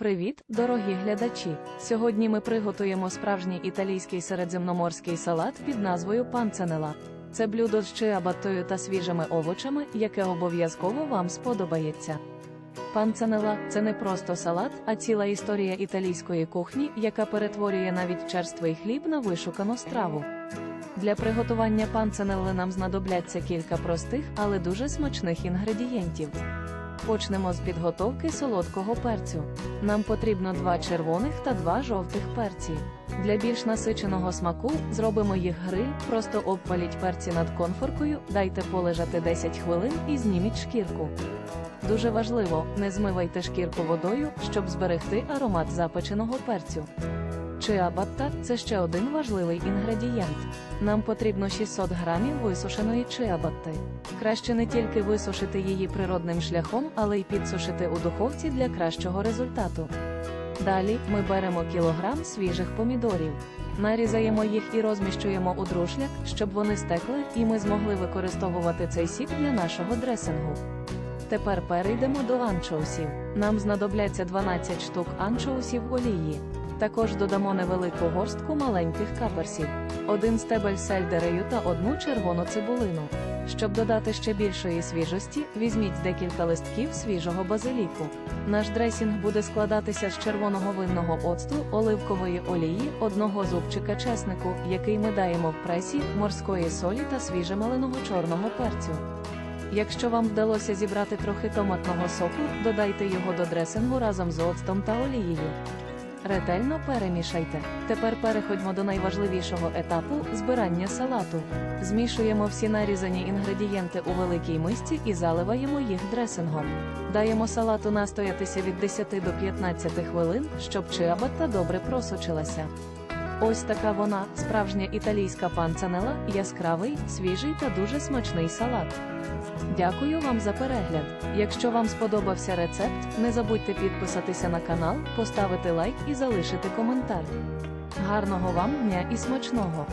Привіт, дорогі глядачі! Сьогодні ми приготуємо справжній італійський середземноморський салат під назвою панценела. Це блюдо з чиабаттою та свіжими овочами, яке обов'язково вам сподобається. Панценела це не просто салат, а ціла історія італійської кухні, яка перетворює навіть черствий хліб на вишукану страву. Для приготування панценелли нам знадобляться кілька простих, але дуже смачних інгредієнтів. Почнемо з підготовки солодкого перцю. Нам потрібно два червоних та два жовтих перці. Для більш насиченого смаку зробимо їх гриль, просто обпаліть перці над конфоркою, дайте полежати 10 хвилин і зніміть шкірку. Дуже важливо, не змивайте шкірку водою, щоб зберегти аромат запеченого перцю. Чиабатта – це ще один важливий інгредієнт. Нам потрібно 600 грамів висушеної чиабатти. Краще не тільки висушити її природним шляхом, але й підсушити у духовці для кращого результату. Далі ми беремо кілограм свіжих помідорів. Нарізаємо їх і розміщуємо у друшляк, щоб вони стекли, і ми змогли використовувати цей сік для нашого дресингу. Тепер перейдемо до анчоусів. Нам знадобляться 12 штук анчоусів олії. Також додамо невелику горстку маленьких каперсів, один стебель сельдерею та одну червону цибулину. Щоб додати ще більшої свіжості, візьміть декілька листків свіжого базиліку. Наш дресінг буде складатися з червоного винного оцту, оливкової олії, одного зубчика чеснику, який ми даємо в пресі, морської солі та свіжемеленого чорного перцю. Якщо вам вдалося зібрати трохи томатного соку, додайте його до дресингу разом з оцтом та олією. Ретельно перемішайте. Тепер переходьмо до найважливішого етапу збирання салату. Змішуємо всі нарізані інгредієнти у великій мисці і заливаємо їх дресингом. Даємо салату настоятися від 10 до 15 хвилин, щоб чиабатта добре просочилася. Ось така вона, справжня італійська панцанела, яскравий, свіжий та дуже смачний салат. Дякую вам за перегляд. Якщо вам сподобався рецепт, не забудьте підписатися на канал, поставити лайк і залишити коментар. Гарного вам дня і смачного!